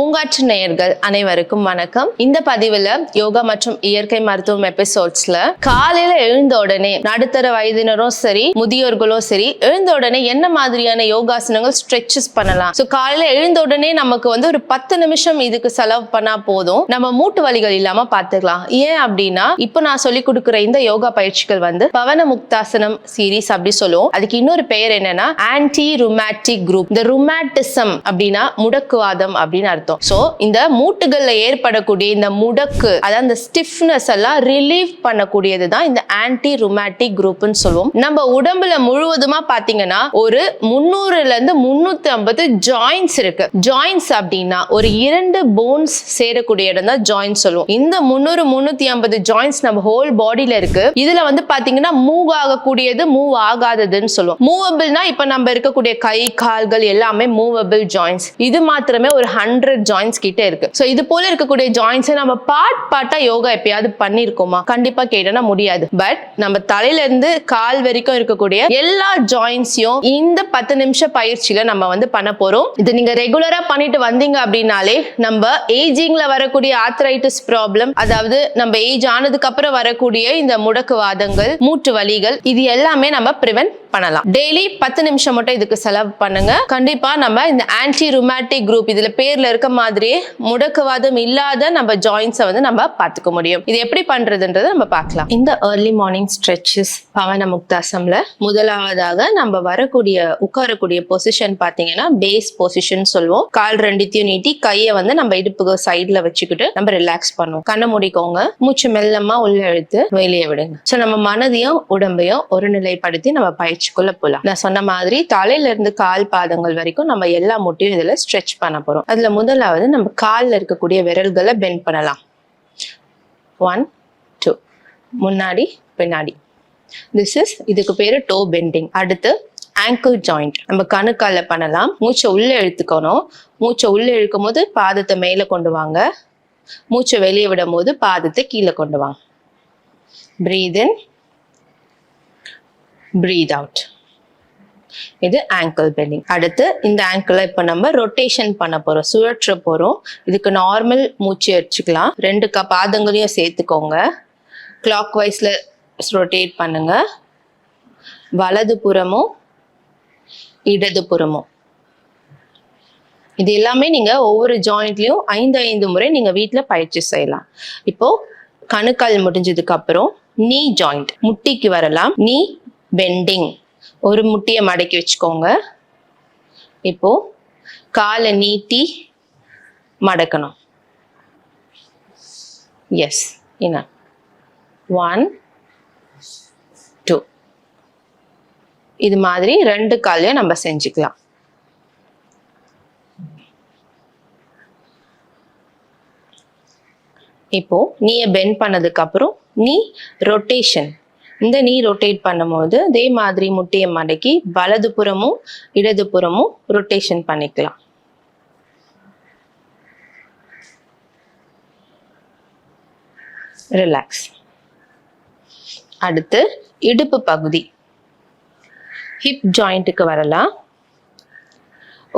பூங்காற்று நேயர்கள் அனைவருக்கும் வணக்கம். இந்த பதிவுல யோகா மற்றும் இயற்கை மருத்துவம் எபிசோட்ஸ்ல காலையில எழுந்த உடனே நடுத்தர வயதினரும் சரி முதியோர்களும் சரி எழுந்த உடனே என்ன மாதிரியான யோகாசனங்கள் ஸ்ட்ரெச்சஸ் பண்ணலாம். ஸோ காலையில எழுந்த உடனே நமக்கு வந்து ஒரு பத்து நிமிஷம் இதுக்கு செலவு பண்ணா போதும். நம்ம மூட்டு வலிகள் இல்லாம பாத்துக்கலாம். ஏன் அப்படின்னா இப்போ நான் சொல்லி கொடுக்குற இந்த யோகா பயிற்சிகள் வந்து பவன முக்தாசனம் சீரீஸ் அப்படி சொல்லுவோம். அதுக்கு இன்னொரு பெயர் என்னன்னா ஆன்டி ருமேட்டிக் குரூப் இந்த ருமேட்டிசம் அப்படின்னா முடக்குவாதம் அப்படின்னு அர்த்தம். சோ இந்த மூட்டுகளில் ஏற்படக்கூடிய இந்த முடக்கு அதாவது இந்த ஸ்டிஃப்னஸ் எல்லாம் ரிலீவ் பண்ணக்கூடியது தான் இந்த ஆன்டி ருமேட்டிக் குரூப்னு சொல்லுவோம். நம்ம உடம்புல முழுவதுமா பாத்தீங்கன்னா ஒரு முந்நூறுல இருந்து முன்னூத்தி ஐம்பது ஜாயின்ஸ் இருக்கு. ஜாயின்ஸ் அப்படின்னா ஒரு இரண்டு போன்ஸ் சேரக்கூடிய இடம் தான் ஜாயின்ஸ் சொல்லுவோம். இந்த முந்நூறு முந்நூத்தி ஐம்பது ஜாயின்ஸ் நம்ம ஹோல் பாடியில இருக்கு. இதுல வந்து பாத்தீங்கன்னா மூவ் ஆகக்கூடியது மூவ் ஆகாததுன்னு சொல்லுவோம். மூவபிள்னா இப்ப நம்ம இருக்கக்கூடிய கை கால்கள் எல்லாமே மூவபிள் ஜாயின்ஸ் இது மாத்திரமே ஒரு ஹண்ட்ரட் ஜாயின்ஸ் கிட்ட இருக்கு. ஸோ இது போல இருக்கக்கூடிய ஜாயின்ஸை நம்ம பார்ட் பார்ட்டா யோகா எப்பயாவது பண்ணிருக்கோமா? கண்டிப்பா கேட்டனா முடியாது. பட் நம்ம தலையில இருந்து கால் வரைக்கும் இருக்கக்கூடிய எல்லா ஜாயின்ஸையும் இந்த பத்து நிமிஷம் பயிற்சியில நம்ம வந்து பண்ண போறோம். இது நீங்க ரெகுலரா பண்ணிட்டு வந்தீங்க அப்படின்னாலே நம்ம ஏஜிங்ல வரக்கூடிய ஆத்ரைட்டிஸ் ப்ராப்ளம் அதாவது நம்ம ஏஜ் ஆனதுக்கு அப்புறம் வரக்கூடிய இந்த முடக்குவாதங்கள் மூட்டு வலிகள் இது எல்லாமே நம்ம ப்ரிவென்ட் பண்ணலாம். டெய்லி பத்து நிமிஷம் மட்டும் இதுக்கு செலவு பண்ணுங்க. கண்டிப்பா நம்ம இந்த ஆன்டி ருமேட்டிக் குரூப் இதுல பேர்ல இருக்க மாதிரியே முடக்குவாதம் இல்லாத நம்ம ஜாயின்ஸை வந்து நம்ம பார்த்துக்க முடியும். இது எப்படி பண்றதுன்றதை நம்ம பார்க்கலாம். இந்த ஏர்லி மார்னிங் ஸ்ட்ரெச்சஸ் பவன முக்தாசம்ல முதலாவதாக நம்ம வரக்கூடிய உட்காரக்கூடிய பொசிஷன் பாத்தீங்கன்னா பேஸ் பொசிஷன் சொல்லுவோம். கால் ரெண்டுத்தையும் நீட்டி கையை வந்து நம்ம இடுப்பு சைட்ல வச்சுக்கிட்டு நம்ம ரிலாக்ஸ் பண்ணுவோம். கண்ணை மூடிக்கோங்க. மூச்சு மெல்லமா உள்ள இழுத்து வெளியே விடுங்க. ஸோ நம்ம மனதையும் உடம்பையும் ஒருநிலைப்படுத்தி நம்ம பயிற்சிக்குள்ள போகலாம் நான் சொன்ன மாதிரி தலையில இருந்து கால் பாதங்கள் வரைக்கும் நம்ம எல்லா முட்டையும் இதுல ஸ்ட்ரெச் பண்ண போறோம். அதுல முதலாவது நம்ம காலில் இருக்கக்கூடிய விரல்களை பெண்ட் பண்ணலாம். ஒன் டூ முன்னாடி பின்னாடி. திஸ் இஸ் இதுக்கு பேர் டோ பெண்டிங் அடுத்து ஆங்கிள் ஜாயிண்ட் நம்ம கணுக்கால பண்ணலாம். மூச்சை உள்ளே இழுத்துக்கணும். மூச்சை உள்ளே இழுக்கும் போது பாதத்தை மேலே கொண்டு வாங்க. மூச்சை வெளியே விடும் போது பாதத்தை கீழே கொண்டு வாங்க. பிரீத் இன் பிரீத் அவுட் இது ஆங்கிள் பெண்டிங் அடுத்து இந்த ஆங்கிளை இப்போ நம்ம ரொட்டேஷன் பண்ண போறோம். சுழற்ற போறோம். இதுக்கு நார்மல் மூச்சு வச்சுக்கலாம் ரெண்டு க பாதங்களையும் சேர்த்துக்கோங்க. கிளாக் வைஸ்ல ரொட்டேட் பண்ணுங்க. வலது புறமும் இடது புறமும். இது எல்லாமே நீங்க ஒவ்வொரு ஜாயிண்ட்லயும் ஐந்து ஐந்து முறை நீங்க வீட்டில் பயிற்சி செய்யலாம். இப்போ கணுக்கால் முடிஞ்சதுக்கு அப்புறம் நீ ஜாயிண்ட் முட்டிக்கு வரலாம். நீ பெண்டிங் ஒரு முட்டியை மடக்கி வச்சுக்கோங்க. இப்போ காலை நீட்டி மடக்கணும். எஸ் என்ன ஒன் டூ இது மாதிரி ரெண்டு காலையும் நம்ம செஞ்சுக்கலாம். இப்போ நீயை பெண்ட் பண்ணதுக்கு அப்புறம் நீ ரொட்டேஷன் இந்த நீ ரொட்டேட் பண்ணும்போது அதே மாதிரி முட்டையை மடக்கி வலது புறமும் இடது புறமும் ரொட்டேஷன் பண்ணிக்கலாம். ரிலாக்ஸ் அடுத்து இடுப்பு பகுதி. ஹிப் ஜாயிண்ட்டுக்கு வரலாம்.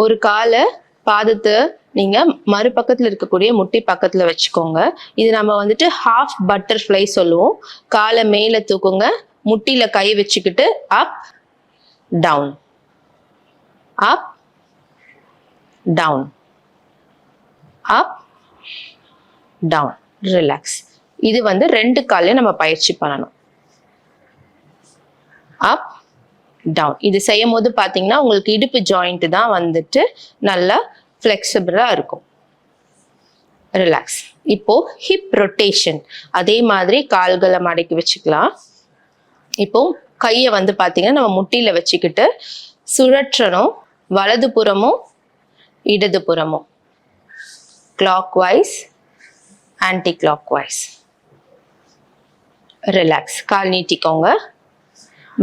ஒரு காலை பாதத்தை நீங்க மறுபக்கத்துல இருக்கக்கூடிய முட்டி பக்கத்துல வச்சுக்கோங்க. இது நம்ம வந்துட்டு ஹாஃப் பட்டர்ஃப்ளை சொல்லுவோம். காலை மேல தூக்குங்க. முட்டில கை வச்சுக்கிட்டு up down up down up down relax இது வந்து ரெண்டு காலையும் நம்ம பயிற்சி பண்ணணும். அப் டவுன் இது செய்யும் போது பார்த்தீங்கன்னா உங்களுக்கு இடுப்பு ஜாயிண்ட் தான் வந்துட்டு நல்லா ஃப்ளெக்சிபிளாக இருக்கும். ரிலாக்ஸ் இப்போ ஹிப் ரொட்டேஷன் அதே மாதிரி கால்களை மடக்கி வச்சுக்கலாம். இப்போ கையை வந்து பார்த்தீங்கன்னா நம்ம முட்டியில் வச்சுக்கிட்டு சுழற்றணும். வலது புறமும் இடது புறமும். Clockwise anticlockwise relax கால் நீட்டிக்கோங்க.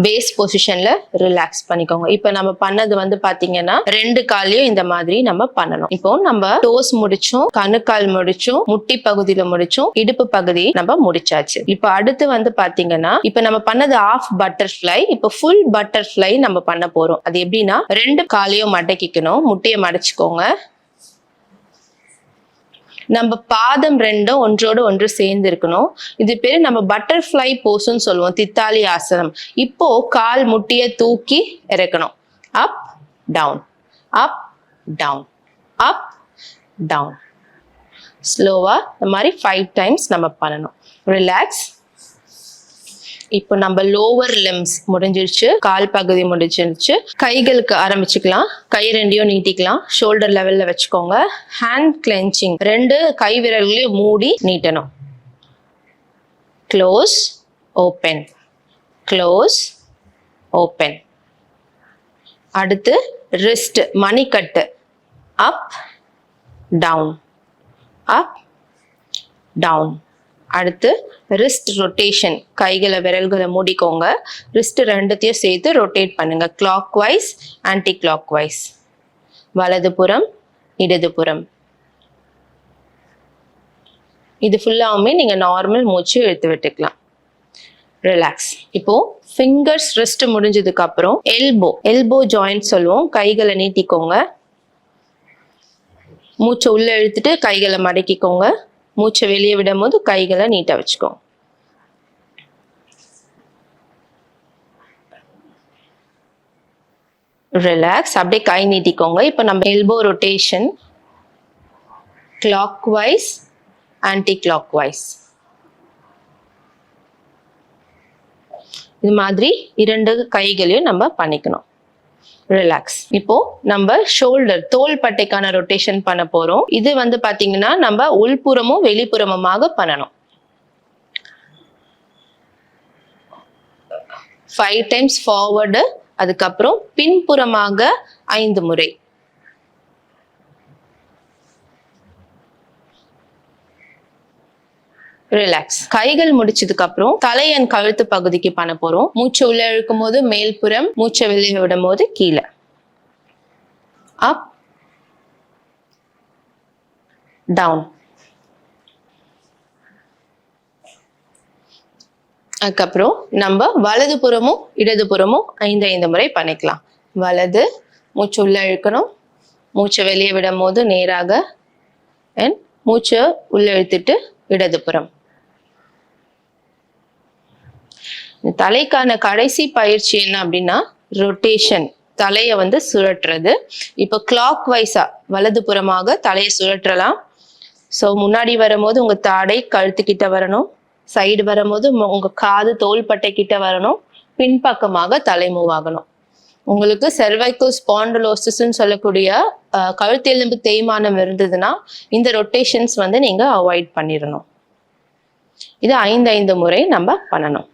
பேஸ் பொசிஷன்ல ரிலாக்ஸ் பண்ணிக்கோங்க. இப்போ நம்ம பண்ணது வந்து பாத்தீங்கன்னா ரெண்டு காலையும் இந்த மாதிரி நம்ம பண்ணணும். இப்போ நம்ம டோஸ் முடிச்சும் கணுக்கால் முடிச்சும் முட்டி பகுதியில முடிச்சும் இடுப்பு பகுதி நம்ம முடிச்சாச்சு. இப்போ அடுத்து வந்து பாத்தீங்கன்னா இப்போ நம்ம பண்ணது ஆஃப் பட்டர்ஃப்ளை இப்போ ஃபுல் பட்டர்ஃப்ளை நம்ம பண்ண போறோம். அது எப்படின்னா ரெண்டு காலையும் மடக்கிக்கணும் முட்டையை மடச்சுக்கோங்க. நம்ம பாதம் ரெண்டும் ஒன்றோடு ஒன்று சேர்ந்து இருக்கணும் இது பேர் நம்ம பட்டர்ஃப்ளை போஸ்ன்னு சொல்லுவோம் தித்தாலி ஆசனம். இப்போ கால் முட்டியை தூக்கி இறக்கணும். Up down up down up down ஸ்லோவா இந்த மாதிரி ஃபைவ் டைம்ஸ் நம்ம பண்ணணும். ரிலாக்ஸ் இப்போ நம்ம லோவர் லிம்ஸ் முடிஞ்சிருச்சு கால் பகுதி முடிஞ்சிருச்சு. கைகளுக்கு ஆரம்பிச்சுக்கலாம். கை ரெண்டையும் நீட்டிக்கலாம். ஷோல்டர் லெவல்ல வச்சுக்கோங்க. ஹேண்ட் கிளென்ச்சிங் ரெண்டு கை விரல்களையும் மூடி நீட்டணும். க்ளோஸ் ஓப்பன் க்ளோஸ் ஓப்பன் அடுத்து ரிஸ்ட் மணிக்கட்டு. அப் டவுன் அப் டவுன் அடுத்து ரிஸ்ட் ரொட்டேஷன் கைகளை விரல்களை மூடிக்கோங்க. ரிஸ்ட் ரெண்டுத்தையும் சேர்த்து ரொட்டேட் பண்ணுங்க. Clockwise anticlockwise வலதுபுறம் இடதுபுறம் இது ஃபுல்லாவுமே நீங்கள் நார்மல் மூச்சு எடுத்து விட்டுக்கலாம். ரிலாக்ஸ் இப்போ ஃபிங்கர்ஸ் ரெஸ்ட் முடிஞ்சதுக்கு அப்புறம் எல்போ எல்போ ஜாயிண்ட் சொல்லுவோம். கைகளை நீட்டிக்கோங்க. மூச்சை உள்ள இழுத்துட்டு கைகளை மடக்கிக்கோங்க. மூச்சை வெளியே விடும் போது கைகளை நீட்டாக வச்சுக்கோங்க ரிலாக்ஸ் அப்படியே கை நீட்டிக்கோங்க. இப்போ நம்ம elbow rotation clockwise anticlockwise இது மாதிரி இரண்டு கைகளையும் நம்ம பண்ணிக்கணும். ரிலாக்ஸ் இப்போ நம்ம ஷோல்டர் தோல் பட்டைக்கான ரொட்டேஷன் பண்ண போறோம். இது வந்து பாத்தீங்கன்னா நம்ம உள்புறமும் வெளிப்புறமுமாக பண்ணணும். ஃபைவ் டைம்ஸ் ஃபார்வர்டு அதுக்கப்புறம் பின்புறமாக ஐந்து முறை. ரிலாக்ஸ் கைகள் முடிச்சதுக்கு அப்புறம் தலையன் கழுத்து பகுதிக்கு பண்ண போறோம். மூச்சை உள்ள இழுக்கும் போது மேல்புறம் மூச்சை வெளியே விடும் போது கீழே. அப் டவுன் அதுக்கப்புறம் நம்ம வலது புறமும் இடது புறமும் ஐந்து ஐந்து முறை பண்ணிக்கலாம். வலது மூச்சு உள்ள இழுக்கணும். மூச்சை வெளியே விடும் போது நேராக அண்ட் மூச்சை உள்ள இழுத்துட்டு இடதுபுறம் இந்த தலைக்கான கடைசி பயிற்சி என்ன அப்படின்னா ரொட்டேஷன் தலையை வந்து சுழற்றுறது. இப்போ கிளாக் வைஸா வலதுபுறமாக தலையை சுழற்றலாம். ஸோ முன்னாடி வரும்போது உங்க தாடை கழுத்துக்கிட்ட வரணும். சைடு வரும்போது உங்க- காது தோள்பட்டை கிட்ட வரணும். பின்பக்கமாக தலை மூவ் ஆகணும். உங்களுக்கு செர்வைக்கல் ஸ்பாண்டலோசிஸ்ன்னு சொல்லக்கூடிய கழுத்தெலும்பு தேய்மானம் இருந்ததுன்னா இந்த ரொட்டேஷன்ஸ் வந்து நீங்க அவாய்ட் பண்ணிடணும் இது ஐந்து ஐந்து முறை நம்ம பண்ணணும்.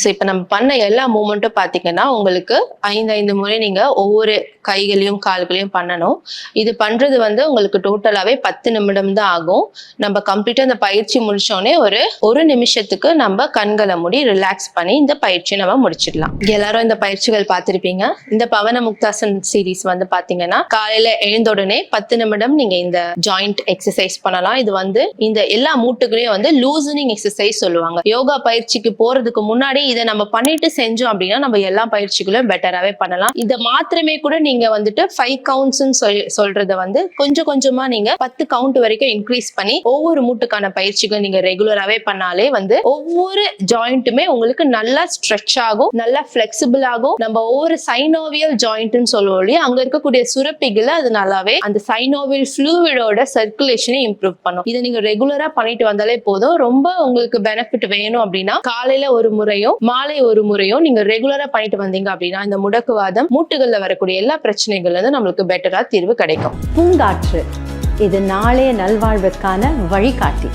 ஸோ இப்போ நம்ம பண்ண எல்லா மூமெண்ட்டும் பார்த்தீங்கன்னா உங்களுக்கு ஐந்து ஐந்து முறை நீங்கள் ஒவ்வொரு கைகளையும் கால்களையும் பண்ணணும். இது பண்ணுறது வந்து உங்களுக்கு டோட்டலாகவே பத்து நிமிடம் தான் ஆகும். நம்ம கம்ப்ளீட்டாக இந்த பயிற்சி முடித்தோடனே ஒரு ஒரு நிமிஷத்துக்கு நம்ம கண்களை மூடி ரிலாக்ஸ் பண்ணி இந்த பயிற்சியை நம்ம முடிச்சிடலாம். எல்லாரும் இந்த பயிற்சிகள் பார்த்துருப்பீங்க? இந்த பவன முக்தாசன் சீரீஸ் வந்து பார்த்தீங்கன்னா காலையில் எழுந்த உடனே பத்து நிமிடம் நீங்கள் இந்த ஜாயிண்ட் எக்ஸசைஸ் பண்ணலாம். இது வந்து இந்த எல்லா மூட்டுகளையும் வந்து லூசனிங் எக்ஸசைஸ் சொல்லுவாங்க. யோகா பயிற்சிக்கு போகிறதுக்கு முன்னாடி இதை நம்ம பண்ணிட்டு செஞ்சோம் அப்படின்னா நம்ம எல்லா பயிற்சிகளும் பெட்டராகவே பண்ணலாம். இதை மாத்திரமே கூட நீங்க வந்துட்டு ஃபைவ் கவுண்ட்ஸ் சொல் சொல்றத வந்து கொஞ்சம் கொஞ்சமா நீங்க பத்து கவுண்ட் வரைக்கும் இன்க்ரீஸ் பண்ணி ஒவ்வொரு மூட்டுக்கான பயிற்சிகள் நீங்க ரெகுலராகவே பண்ணாலே வந்து ஒவ்வொரு ஜாயிண்ட்டுமே உங்களுக்கு நல்லா ஸ்ட்ரெச் ஆகும் நல்லா ஃபிளெக்சிபிள் ஆகும். நம்ம ஒவ்வொரு சைனோவியல் ஜாயிண்ட்னு சொல்லுவோம் இல்லையா? அங்க இருக்கக்கூடிய சுரப்பிகளை அது நல்லாவே அந்த சைனோவியல் ஃப்ளூவிடோட சர்க்குலேஷனை இம்ப்ரூவ் பண்ணும். இதை நீங்க ரெகுலரா பண்ணிட்டு வந்தாலே போதும். ரொம்ப உங்களுக்கு பெனிஃபிட் வேணும் அப்படின்னா காலையில ஒரு முறையும் மாலை ஒரு முறையும் நீங்க ரெகுலரா பண்ணிட்டு வந்தீங்க அப்படின்னா இந்த முடக்குவாதம் மூட்டுகள்ல வரக்கூடிய எல்லா பிரச்சனைகள்ல இருந்து நம்மளுக்கு பெட்டரா தீர்வு கிடைக்கும். பூங்காற்று இது நாளைய நல்வாழ்வுக்கான வழிகாட்டி.